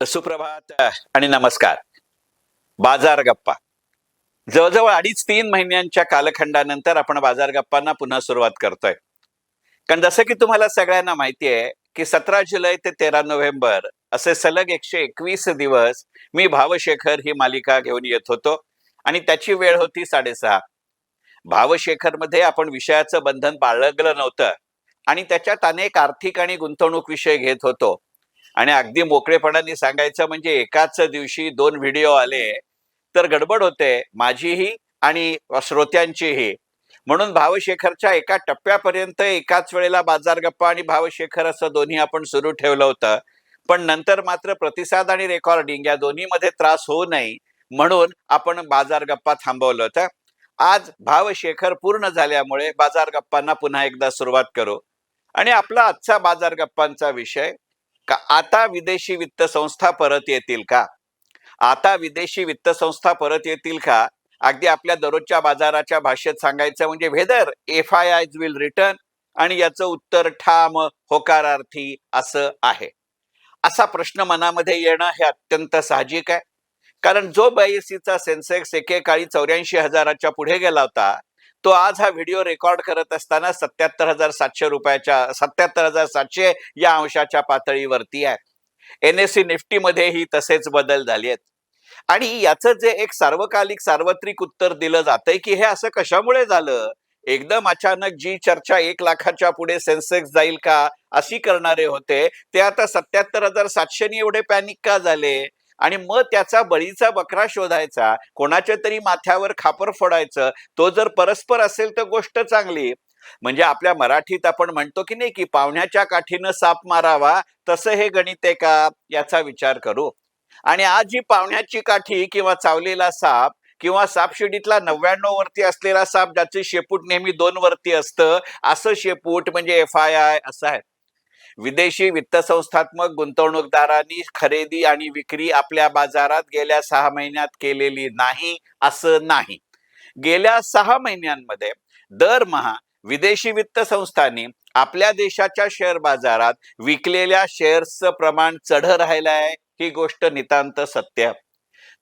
सुप्रभात आणि नमस्कार. बाजार गप्पा. जवळजवळ अडीच तीन महिन्यांच्या कालखंडानंतर आपण बाजार गप्पांना पुन्हा सुरुवात करतोय. कारण जसं की तुम्हाला सगळ्यांना माहिती आहे की सतरा जुलै ते तेरा नोव्हेंबर असे सलग एकशे एकवीस दिवस मी भावशेखर ही मालिका घेऊन येत होतो आणि त्याची वेळ होती साडेसहा. भावशेखरमध्ये आपण विषयाचं बंधन बाळगलं नव्हतं आणि त्याच्यात अनेक आर्थिक आणि गुंतवणूक विषय घेत होतो. आणि अगदी मोकळेपणाने सांगायचं म्हणजे एकाच दिवशी दोन व्हिडिओ आले तर गडबड होते माझीही आणि श्रोत्यांचीही. म्हणून भावशेखरच्या एका टप्प्यापर्यंत एकाच वेळेला बाजार गप्पा आणि भावशेखर असं दोन्ही आपण सुरू ठेवलं होतं. पण नंतर मात्र प्रतिसाद आणि रेकॉर्डिंग या दोन्हीमध्ये त्रास होऊ नये म्हणून आपण बाजार गप्पा थांबवलं होतं. आज भावशेखर पूर्ण झाल्यामुळे बाजार गप्पांना पुन्हा एकदा सुरुवात करू. आणि आपला आजचा बाजार गप्पांचा विषय का आता विदेशी वित्त संस्था परत येतील का? आता विदेशी वित्त संस्था परत येतील का? अगदी आपल्या दररोजच्या बाजाराच्या भाषेत सांगायचं म्हणजे whether F I I will return आणि याचं उत्तर ठाम होकारार्थी असं आहे. असा प्रश्न मनामध्ये येणं हे अत्यंत साहजिक आहे. कारण जो बायसीचा सेन्सेक्स एकेकाळी चौऱ्याऐंशी हजाराच्या पुढे गेला होता तो आज हा व्हिडिओ रेकॉर्ड करत असताना सत्याहत्तर हजार सातशे रुपयाच्या सत्याहत्तर हजार सातशे या अंशाच्या पातळीवरती आहे. एन एस सी निफ्टीमध्येही तसेच बदल झाले आहेत. आणि याचं जे एक सार्वकालिक सार्वत्रिक उत्तर दिलं जातंय की हे असं कशामुळे झालं? एकदम अचानक जी चर्चा एक लाखाच्या पुढे सेन्सेक्स जाईल का? अशी करणारे होते. ते आता सत्याहत्तर हजार सातशेनी एवढे पॅनिक का झाले? आणि मग त्याचा बळीचा बकरा शोधायचा कोणाच्या तरी माथ्यावर खापर फोडायचं तो जर परस्पर असेल तर गोष्ट चांगली. म्हणजे आपल्या मराठीत आपण म्हणतो की नाही की पाहुण्याच्या काठीनं साप मारावा तसं हे गणित आहे का? याचा विचार करू. आणि आज जी पाहुण्याची काठी किंवा चावलेला साप किंवा सापशिडीतला नव्याण्णव वरती असलेला साप ज्याचे शेपूट नेहमी दोन वरती असतं असं शेपूट म्हणजे एफ आय आय असं आहे. विदेशी वित्त संस्थात्मक गुंतवणूकदारांनी खरेदी आणि विक्री आपल्या बाजारात गेल्या सहा महिन्यात केलेली नाही असं नाही. गेल्या सहा महिन्यांमध्ये दरमहा विदेशी वित्त संस्थांनी आपल्या देशाच्या शेअर बाजारात विकलेल्या शेअर्सचं प्रमाण चढ राहिलं आहे ही गोष्ट नितांत सत्य.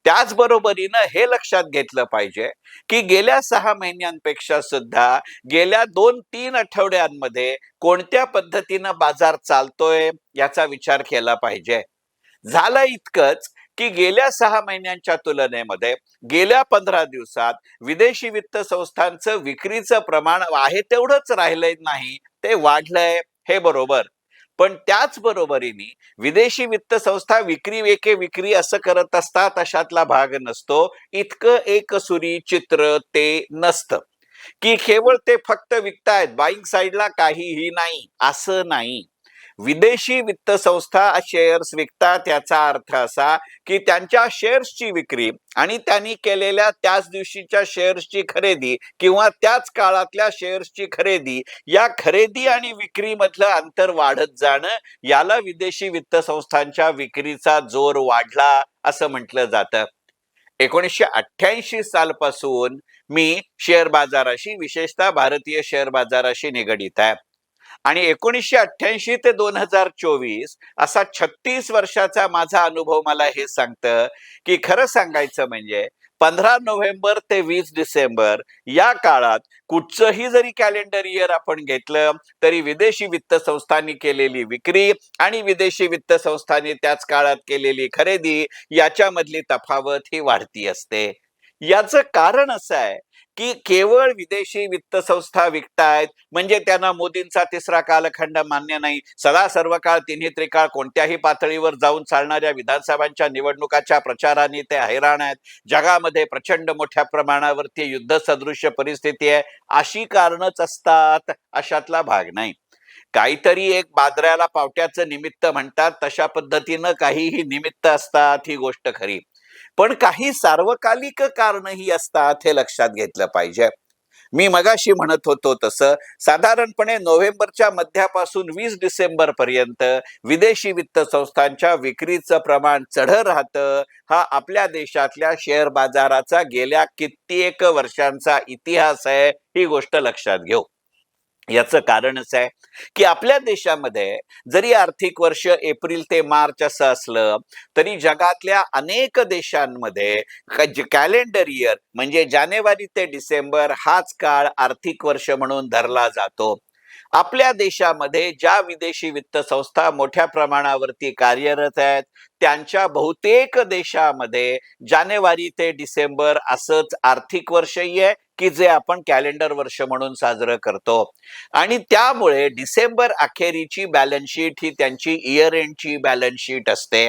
त्याचबरोबरीनं हे लक्षात घेतलं पाहिजे की गेल्या सहा महिन्यांपेक्षा सुद्धा गेल्या दोन तीन आठवड्यांमध्ये कोणत्या पद्धतीनं बाजार चालतोय याचा विचार केला पाहिजे. झालं इतकंच की गेल्या सहा महिन्यांच्या तुलनेमध्ये गेल्या पंधरा दिवसात विदेशी वित्त संस्थांचं विक्रीचं प्रमाण आहे तेवढंच राहिलंय नाही ते वाढलंय हे बरोबर. पण त्याच बरोबरीने विदेशी वित्त संस्था विक्री वेके विक्री असं करत असतात अशातला भाग नसतो. इतकं एक सुरी चित्र ते नसतं. की केवळ ते फक्त विकतायत बाईंग साईडला काहीही नाही असं नाही. विदेशी वित्त संस्था शेअर्स विकतात याचा अर्थ असा की त्यांच्या शेअर्सची विक्री आणि त्यांनी केलेल्या त्याच दिवशीच्या शेअर्सची खरेदी किंवा त्याच काळातल्या शेअर्सची खरेदी या खरेदी आणि विक्रीमधलं अंतर वाढत जाणं याला विदेशी वित्त संस्थांच्या विक्रीचा जोर वाढला असं म्हटलं जातं. एकोणीसशे अठ्ठ्याऐंशी सालपासून मी शेअर बाजाराशी विशेषतः भारतीय शेअर बाजाराशी निगडित आहे. आणि एकोणीसशे अठ्ठ्याऐंशी ते दोन हजार चोवीस असा छत्तीस वर्षाचा माझा अनुभव मला हे सांगतं की खरं सांगायचं म्हणजे पंधरा नोव्हेंबर ते वीस डिसेंबर या काळात कुठचंही जरी कॅलेंडर इयर आपण घेतलं तरी विदेशी वित्त संस्थांनी केलेली विक्री आणि विदेशी वित्त संस्थांनी त्याच काळात केलेली खरेदी याच्यामधली तफावत ही वाढती असते. याचं कारण असं आहे की केवळ विदेशी वित्त संस्था विकतायत म्हणजे त्यांना मोदींचा तिसरा कालखंड मान्य नाही. सदा सर्व काळ तिन्ही त्रिकाळ कोणत्याही पातळीवर जाऊन चालणाऱ्या विधानसभांच्या निवडणुकाच्या प्रचाराने ते हैराण आहेत. जगामध्ये प्रचंड मोठ्या प्रमाणावरती युद्ध सदृश्य परिस्थिती आहे. अशी कारणच असतात अशातला भाग नाही. काहीतरी एक बाजऱ्याला पावट्याचं निमित्त म्हणतात तशा पद्धतीनं काहीही निमित्त असतात ही गोष्ट खरी. पण काही सार्वकालिक कारणही असतात हे लक्षात घेतलं पाहिजे. मी मगाशी म्हणत होतो तसं साधारणपणे नोव्हेंबरच्या मध्यापासून वीस डिसेंबर पर्यंत विदेशी वित्त संस्थांच्या विक्रीचं प्रमाण चढ राहतं हा आपल्या देशातल्या शेअर बाजाराचा गेल्या कित्येक वर्षांचा इतिहास आहे ही गोष्ट लक्षात घेऊ. याचं कारणच आहे की आपल्या देशामध्ये जरी आर्थिक वर्ष एप्रिल ते मार्च असं असलं तरी जगातल्या अनेक देशांमध्ये कॅलेंडर इयर म्हणजे जानेवारी ते डिसेंबर हाच काळ आर्थिक वर्ष म्हणून धरला जातो. आपल्या देशामध्ये ज्या विदेशी वित्त संस्था मोठ्या प्रमाणावरती कार्यरत आहेत त्यांच्या बहुतेक देशामध्ये जानेवारी ते डिसेंबर असंच आर्थिक वर्षही आहे की जे आपण कॅलेंडर वर्ष म्हणून साजरं करतो. आणि त्यामुळे डिसेंबर अखेरीची बॅलन्स शीट ही त्यांची इयर एंडची बॅलन्स शीट असते.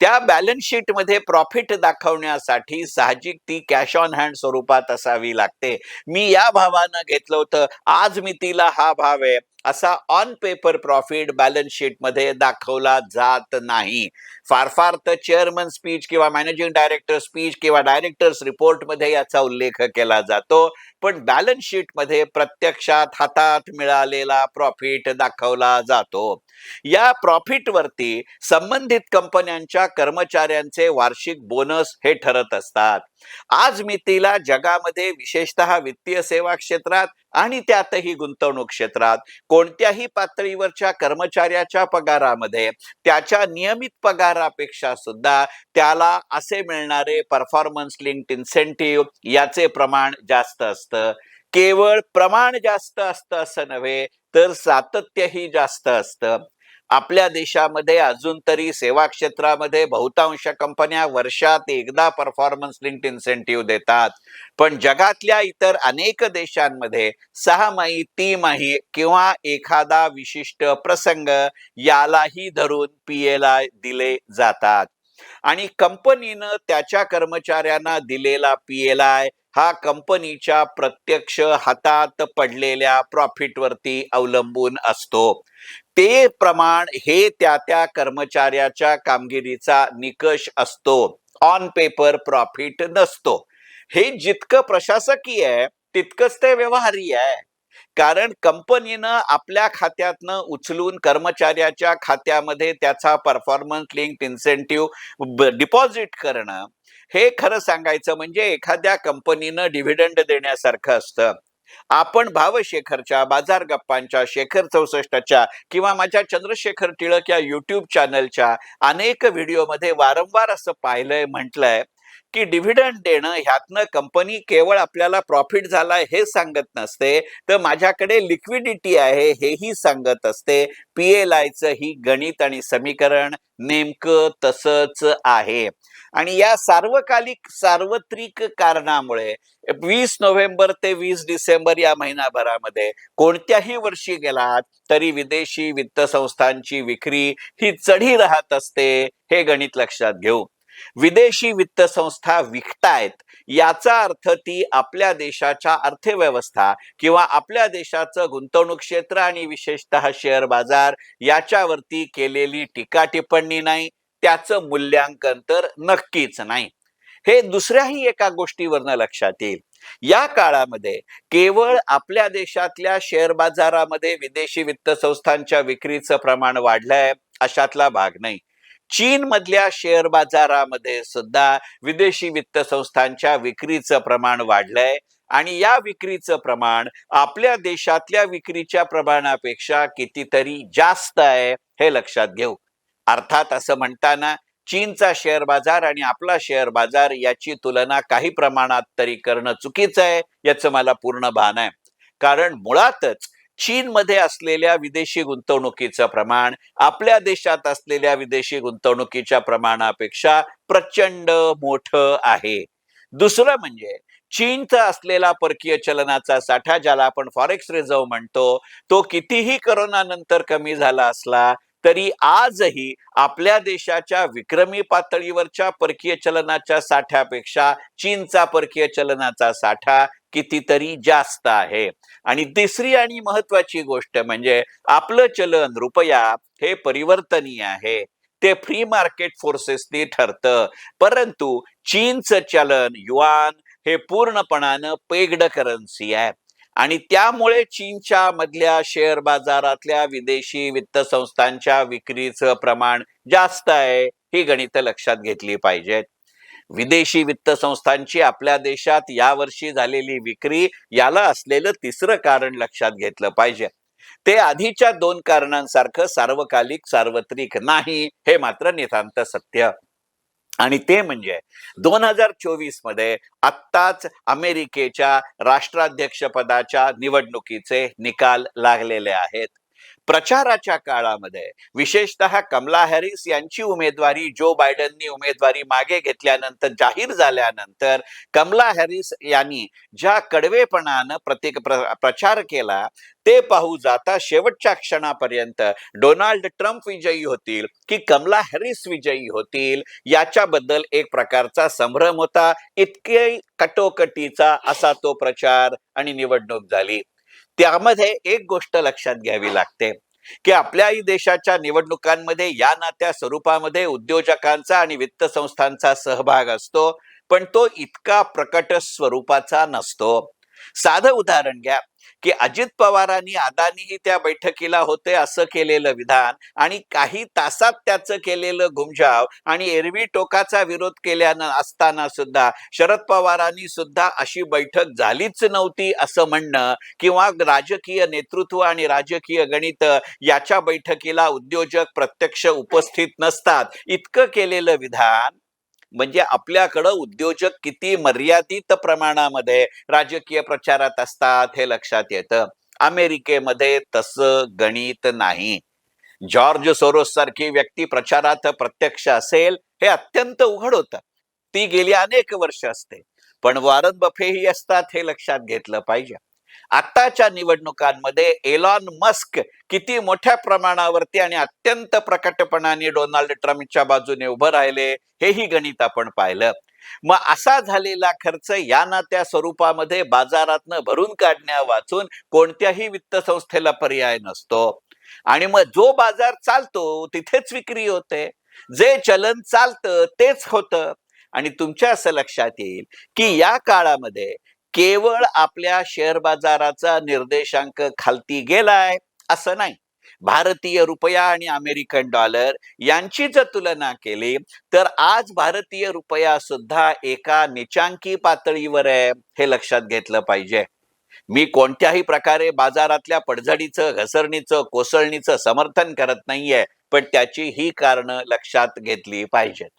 त्या बॅलन्समध्ये प्रॉफिट दाखवण्यासाठी साहजिक ती कॅश ऑन हँड स्वरूपात असावी लागते. मी या भावानं घेतलं होतं आज मी तिला हा भाव आहे. असा ऑन पेपर प्रॉफिट बॅलन्समध्ये दाखवला जात नाही. फार फार तर चेअरमन स्पीच किंवा मॅनेजिंग डायरेक्टर स्पीच किंवा डायरेक्टर्स रिपोर्टमध्ये याचा उल्लेख केला जातो. पण बॅलन्स शीटमध्ये प्रत्यक्षात हातात मिळालेला प्रॉफिट दाखवला जातो. या प्रॉफिट वरती संबंधित कंपन्यांच्या कर्मचाऱ्यांचे वार्षिक बोनस हे ठरत असतात. आज मितीला जगामध्ये विशेषतः वित्तीय सेवा क्षेत्रात आणि त्यातही गुंतवणूक क्षेत्रात कोणत्याही पातळीवरच्या कर्मचाऱ्याच्या पगारामध्ये त्याच्या नियमित पगारापेक्षा सुद्धा त्याला असे मिळणारे परफॉर्मन्स लिंक्ड इन्सेंटिव्ह याचे प्रमाण जास्त असते. केवळ प्रमाण जास्त असतं असं नव्हे तर सातत्यही जास्त असतं. आपल्या देशामध्ये अजून तरी सेवा क्षेत्रामध्ये बहुतांश कंपन्या वर्षात एकदा परफॉर्मन्स लिंक्ड इन्सेंटिव्ह देतात. पण जगातल्या इतर अनेक देशांमध्ये सहामाही तिमाही किंवा एखादा विशिष्ट प्रसंग यालाही धरून पीएला दिले जातात. आणि कंपनीनं त्याच्या कर्मचाऱ्यांना दिलेला पीएलआय हा कंपनीच्या प्रत्यक्ष हातात पडलेल्या प्रॉफिटवरती अवलंबून असतो. ते प्रमाण हे त्या त्या कर्मचाऱ्याच्या कामगिरीचा निकष असतो. ऑन पेपर प्रॉफिट नसतो. हे जितकं प्रशासकीय आहे तितकंच ते व्यवहारी आहे. कारण कंपनीनं आपल्या खात्यातनं उचलून कर्मचाऱ्याच्या खात्यामध्ये त्याचा परफॉर्मन्स लिंक इन्सेंटिव्ह डिपॉझिट करणं हे खरं सांगायचं म्हणजे एखाद्या कंपनीनं डिव्हिडंड देण्यासारखं असतं. आपण भावशेखरच्या बाजार गप्पांच्या शेखर चौसष्टच्या किंवा माझ्या चंद्रशेखर टिळक या युट्यूब चॅनलच्या अनेक व्हिडिओमध्ये वारंवार असं पाहिलंय म्हटलंय की डिव्हिडंड देणं ह्यातनं कंपनी केवळ आपल्याला प्रॉफिट झाला हे सांगत नसते. तर माझ्याकडे लिक्विडिटी आहे हेही सांगत असते. पीएलआयचं ही गणित आणि समीकरण नेमकं तसंच आहे. आणि या सार्वकालिक सार्वत्रिक कारणामुळे वीस नोव्हेंबर ते वीस डिसेंबर या महिनाभरामध्ये कोणत्याही वर्षी गेलात तरी विदेशी वित्त संस्थांची विक्री ही चढी राहत असते हे गणित लक्षात घेऊ. विदेशी वित्त संस्था विकतायत याचा अर्थ ती आपल्या देशाच्या अर्थव्यवस्था किंवा आपल्या देशाचं गुंतवणूक क्षेत्र आणि विशेषतः शेअर बाजार याच्यावरती केलेली टीका टिप्पणी नाही त्याचं मूल्यांकन तर नक्कीच नाही. हे दुसऱ्याही एका गोष्टीवरनं लक्षात येईल. या काळामध्ये केवळ आपल्या देशातल्या शेअर बाजारामध्ये विदेशी वित्त संस्थांच्या विक्रीचं प्रमाण वाढलंय अशातला भाग नाही. चीन मधल्या शेअर बाजारामध्ये सुद्धा विदेशी वित्त संस्थांच्या विक्रीचं प्रमाण वाढलंय. आणि या विक्रीचं प्रमाण आपल्या देशातल्या विक्रीच्या प्रमाणापेक्षा कितीतरी जास्त आहे हे लक्षात घेऊ. अर्थात असं म्हणताना चीनचा शेअर बाजार आणि आपला शेअर बाजार याची तुलना काही प्रमाणात तरी करणं चुकीचं आहे याचं मला पूर्ण भान आहे. कारण मुळातच चीनमध्ये असलेल्या विदेशी गुंतवणुकीचं प्रमाण आपल्या देशात असलेल्या विदेशी गुंतवणुकीच्या प्रमाणापेक्षा प्रचंड मोठं आहे. दुसरं म्हणजे चीनचा असलेला परकीय चलनाचा साठा ज्याला आपण फॉरेक्स रिझर्व्ह म्हणतो तो कितीही करोनानंतर कमी झाला असला तरी आजही आपल्या देशाच्या विक्रमी पातळीवरच्या परकीय चलनाच्या साठ्यापेक्षा चीनचा परकीय चलनाचा साठा कितीतरी जास्त आहे. आणि तिसरी आणि महत्वाची गोष्ट म्हणजे आपलं चलन रुपया हे परिवर्तनीय आहे. ते फ्री मार्केट फोर्सेसनी ठरतं. परंतु चीनचं चलन युआन हे पूर्णपणानं पेगड करन्सी आहे. आणि त्यामुळे चीनच्या मधल्या शेअर बाजारातल्या विदेशी वित्त संस्थांच्या विक्रीचं प्रमाण जास्त आहे ही गणित लक्षात घेतली पाहिजेत. विदेशी वित्त संस्थांची आपल्या देशात यावर्षी झालेली विक्री याला असलेलं तिसरं कारण लक्षात घेतलं पाहिजे. ते आधीच्या दोन कारणांसारखं सार्वकालिक सार्वत्रिक नाही हे मात्र नितांत सत्य. आणि ते म्हणजे दोन हजार चोवीसमध्ये आत्ताच अमेरिकेच्या राष्ट्राध्यक्षपदाच्या निवडणुकीचे निकाल लागलेले आहेत. प्रचाराच्या काळामध्ये विशेषतः कमला हॅरिस यांची उमेदवारी जो बायडननी उमेदवारी मागे घेतल्यानंतर जाहीर झाल्यानंतर कमला हॅरिस यांनी ज्या कडवेपणानं प्रत्येक प्र- प्रचार केला ते पाहू जाता शेवटच्या क्षणापर्यंत डोनाल्ड ट्रम्प विजयी होतील की कमला हॅरिस विजयी होतील याच्याबद्दल एक प्रकारचा संभ्रम होता इतके कटोकटीचा असा तो प्रचार आणि निवडणूक झाली. त्यामध्ये एक गोष्ट लक्षात घ्यावी लागते की आपल्याही देशाच्या निवडणुकांमध्ये या नात्या स्वरूपामध्ये उद्योजकांचा आणि वित्त संस्थांचा सहभाग असतो पण तो इतका प्रकट स्वरूपाचा नसतो. साधं उदाहरण घ्या की अजित पवारांनी अदानीही त्या बैठकीला होते असं केलेलं विधान आणि काही तासात त्याचं केलेलं घुमजाव आणि एरवी टोकाचा विरोध केल्यानं असताना सुद्धा शरद पवारांनी सुद्धा अशी बैठक झालीच नव्हती असं म्हणणं किंवा राजकीय नेतृत्व आणि राजकीय गणित याच्या बैठकीला उद्योजक प्रत्यक्ष उपस्थित नसतात इतकं केलेलं विधान म्हणजे आपल्याकडं उद्योजक किती मर्यादित प्रमाणामध्ये राजकीय प्रचारात असतात हे लक्षात येतं. अमेरिकेमध्ये तसं गणित नाही. जॉर्ज सोरोस सारखी व्यक्ती प्रचारात प्रत्यक्ष असेल हे अत्यंत उघड होतं. ती गेली अनेक वर्ष असते. पण वॉरन बफेही असतात हे लक्षात घेतलं पाहिजे. आताच्या निवडणुकांमध्ये एलॉन मस्क किती मोठ्या प्रमाणावरती आणि अत्यंत प्रकटपणाने डोनाल्ड ट्रम्पच्या बाजूने उभं राहिले हेही गणित आपण पाहिलं. मग असा झालेला खर्च या ना त्या स्वरूपामध्ये बाजारातनं भरून काढण्या वाचून कोणत्याही वित्त संस्थेला पर्याय नसतो. आणि मग जो बाजार चालतो तिथेच विक्री होते. जे चलन चालतं तेच होतं. आणि तुमच्या असं लक्षात येईल की या काळामध्ये केवळ आपल्या शेअर बाजाराचा निर्देशांक खालती गेलाय असं नाही. भारतीय रुपया आणि अमेरिकन डॉलर यांची जर तुलना केली तर आज भारतीय रुपया सुद्धा एका निचांकी पातळीवर आहे हे लक्षात घेतलं पाहिजे. मी कोणत्याही प्रकारे बाजारातल्या पडझडीचं घसरणीचं कोसळणीचं समर्थन करत नाहीये पण त्याची ही कारणं लक्षात घेतली पाहिजेत.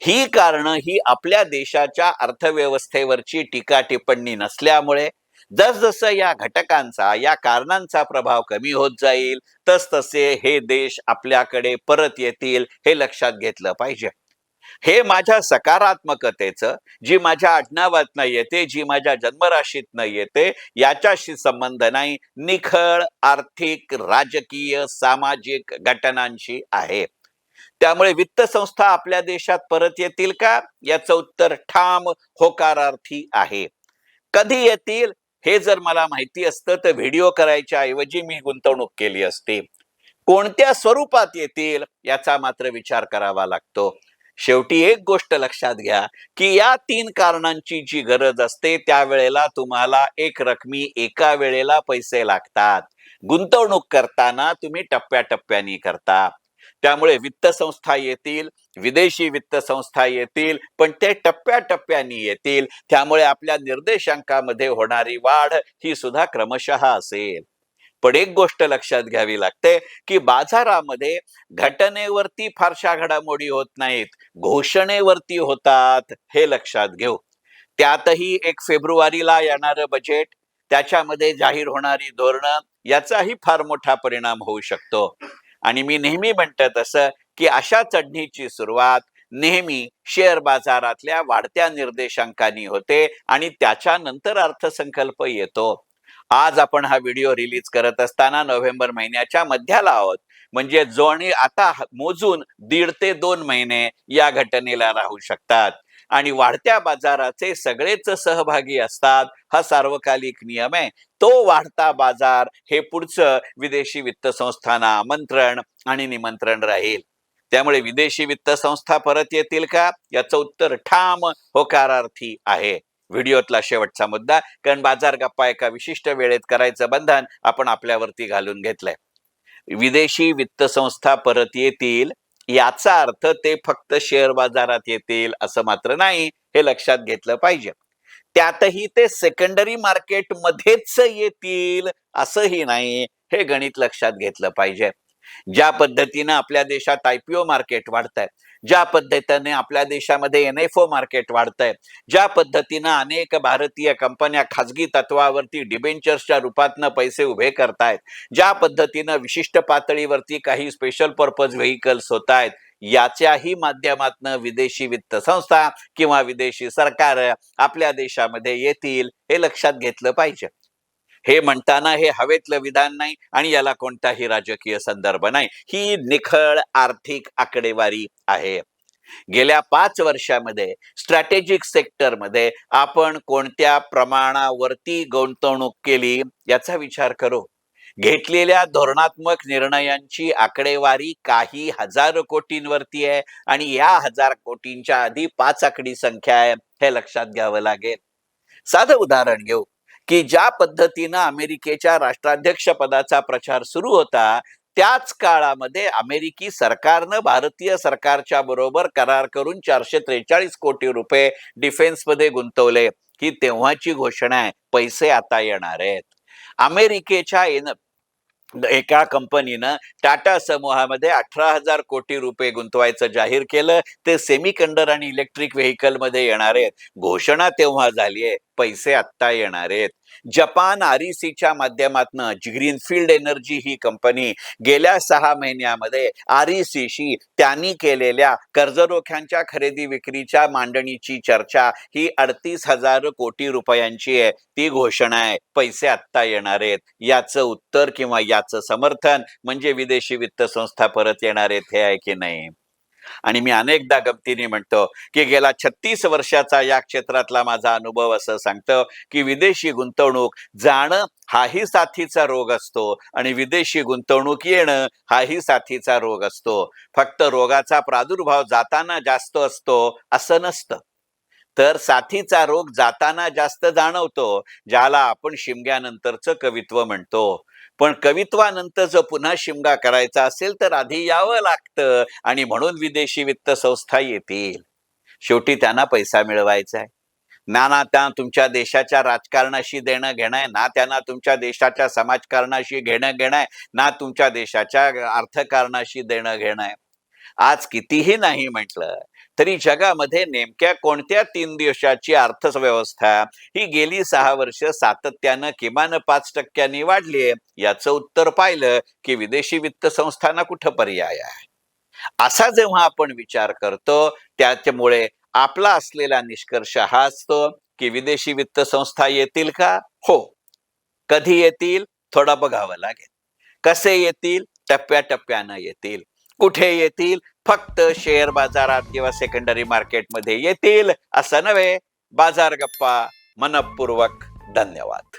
ही कारणं ही आपल्या देशाच्या अर्थव्यवस्थेवरची टीका टिप्पणी नसल्यामुळे जसजसं या घटकांचा या कारणांचा प्रभाव कमी होत जाईल तस तसे हे देश आपल्याकडे परत येतील हे लक्षात घेतलं पाहिजे. हे माझ्या सकारात्मकतेचं जी माझ्या आडनावातनं येते जी माझ्या जन्मराशीतनं येते याच्याशी संबंध नाही निखळ आर्थिक राजकीय सामाजिक घटनांशी आहे. त्यामुळे वित्त संस्था आपल्या देशात परत येतील का? याचं उत्तर ठाम होकारार्थी आहे. कधी येतील हे जर मला माहिती असतं तर व्हिडिओ करायच्या ऐवजी मी गुंतवणूक केली असती. कोणत्या स्वरूपात येतील याचा मात्र विचार करावा लागतो. शेवटी एक गोष्ट लक्षात घ्या की या तीन कारणांची जी गरज असते त्यावेळेला तुम्हाला एक रकमी एका वेळेला पैसे लागतात. गुंतवणूक करताना तुम्ही टप्प्याटप्प्याने करता. त्यामुळे वित्त संस्था येतील विदेशी वित्त संस्था येतील पण ते टप्प्याटप्प्याने येतील. त्यामुळे आपल्या निर्देशांकामध्ये होणारी वाढ ही सुद्धा क्रमशः असेल. पण एक गोष्ट लक्षात घ्यावी लागते की बाजारामध्ये घटनेवरती फारशा घडामोडी होत नाहीत घोषणेवरती होतात हे लक्षात घेऊ. त्यातही एक फेब्रुवारीला येणारं बजेट त्याच्यामध्ये जाहीर होणारी धोरणं याचाही फार मोठा परिणाम होऊ शकतो. आणि मी नेहमी म्हणतं तसं की अशा चढणीची सुरुवात नेहमी शेअर बाजारातल्या वाढत्या निर्देशांकानी होते आणि त्याच्यानंतर अर्थसंकल्प येतो. आज आपण हा व्हिडिओ रिलीज करत असताना नोव्हेंबर महिन्याच्या मध्याला आहोत. म्हणजे जोणी आता मोजून दीड ते दोन महिने या घटनेला राहू शकतात. आणि वाढत्या बाजाराचे सगळेच सहभागी असतात. हा सार्वकालिक नियम आहे. तो वाढता बाजार हे पुढचं विदेशी वित्त संस्थांना आमंत्रण आणि निमंत्रण राहील. त्यामुळे विदेशी वित्त संस्था परत येतील का? याचं उत्तर ठाम होकारार्थी आहे. व्हिडिओतला शेवटचा मुद्दा कारण बाजार गप्पा एका विशिष्ट वेळेत करायचं बंधन आपण आपल्यावरती घालून घेतलंय. विदेशी वित्त संस्था परत येतील याचा अर्थ ते फक्त शेअर बाजारात येतील असं मात्र नाही हे लक्षात घेतलं पाहिजे. त्यातही ते सेकंडरी मार्केट मध्येच येतील असंही नाही हे गणित लक्षात घेतलं पाहिजे. ज्या पद्धतीनं आपल्या देशात आयपीओ मार्केट वाढत आहे ज्या पद्धतीने आपल्या देशामध्ये एन एफ ओ मार्केट वाढत आहे ज्या पद्धतीनं अनेक भारतीय कंपन्या खाजगी तत्वावरती डिबेंचर्सच्या रूपातनं पैसे उभे करतायत ज्या पद्धतीनं विशिष्ट पातळीवरती काही स्पेशल पर्पज व्हेकल्स होत आहेत याच्याही माध्यमातनं विदेशी वित्त संस्था किंवा विदेशी सरकार आपल्या देशामध्ये येतील हे लक्षात घेतलं पाहिजे. हे म्हणताना हे हवेतलं विधान नाही आणि याला कोणताही राजकीय संदर्भ नाही. ही निखळ आर्थिक आकडेवारी आहे. गेल्या पाच वर्षामध्ये स्ट्रॅटेजिक सेक्टरमध्ये आपण कोणत्या प्रमाणावरती गुंतवणूक केली याचा विचार करू. घेतलेल्या धोरणात्मक निर्णयांची आकडेवारी काही हजार कोटींवरती आहे आणि या हजार कोटींच्या आधी पाच आकडी संख्या आहे हे लक्षात घ्यावं लागेल. साधं उदाहरण घेऊ. की ज्या पद्धतीनं अमेरिकेच्या राष्ट्राध्यक्ष पदाचा प्रचार सुरू होता त्याच काळामध्ये अमेरिकी सरकारनं भारतीय सरकारच्या बरोबर करार करून चारशे त्रेचाळीस कोटी रुपये डिफेन्समध्ये गुंतवले. ही तेव्हाची घोषणा आहे. पैसे आता येणार आहेत. अमेरिकेच्या एन एका कंपनीनं टाटा समूहामध्ये अठरा हजार कोटी रुपये गुंतवायचं जाहीर केलं. ते सेमी कंडर आणि इलेक्ट्रिक व्हेकलमध्ये येणार आहेत. घोषणा तेव्हा झाली आहे. पैसे आत्ता येणार आहेत. जपान आरईसीच्या माध्यमातनं ग्रीनफील्ड एनर्जी ही कंपनी गेल्या सहा महिन्यामध्ये आरईसीशी त्यांनी केलेल्या कर्जरोख्यांच्या खरेदी विक्रीच्या मांडणीची चर्चा ही अडतीस हजार कोटी रुपयांची आहे. ती घोषणा आहे. पैसे आत्ता येणार आहेत. याचं उत्तर किंवा याचं समर्थन म्हणजे विदेशी वित्त संस्था परत येणार आहेत हे आहे की नाही? आणि मी अनेकदा गमतीने म्हणतो की गेला छत्तीस वर्षाचा या क्षेत्रातला माझा अनुभव असं सांगतो की विदेशी गुंतवणूक जाणं हाही साथीचा रोग असतो आणि विदेशी गुंतवणूक येणं हाही साथीचा रोग असतो. फक्त रोगाचा प्रादुर्भाव जाताना जास्त असतो असं नसतं. तर साथीचा रोग जाताना जास्त जाणवतो ज्याला आपण शिमग्यानंतरचं कवित्व म्हणतो. पण कवित्वानंतर जर पुन्हा शिमगा करायचा असेल तर आधी यावं लागतं आणि म्हणून विदेशी वित्त संस्था येतील. शेवटी त्यांना पैसा मिळवायचा आहे. ना ना त्या तुमच्या देशाच्या राजकारणाशी देणं घेणं आहे. ना त्यांना तुमच्या देशाच्या समाजकारणाशी घेणं घेणं आहे. ना तुमच्या देशाच्या अर्थकारणाशी देणं घेणं आहे. आज कितीही नाही म्हटलं तरी जगामध्ये नेमक्या कोणत्या तीन देशाची अर्थव्यवस्था ही गेली सहा वर्ष सातत्यानं किमान पाच टक्क्यांनी वाढली आहे? याचं उत्तर पाहिलं की विदेशी वित्त संस्थांना कुठं पर्याय आहे? असा जेव्हा आपण विचार करतो त्याच्यामुळे आपला असलेला निष्कर्ष हा असतो की विदेशी वित्त संस्था येतील का? हो. कधी येतील? थोडा बघावं लागेल. कसे येतील? टप्प्याटप्प्यानं येतील. कुठे येतील? फक्त शेअर बाजारात किंवा सेकंडरी मार्केटमध्ये येतील. असं नव्हे. बाजार गप्पा. मनपूर्वक धन्यवाद.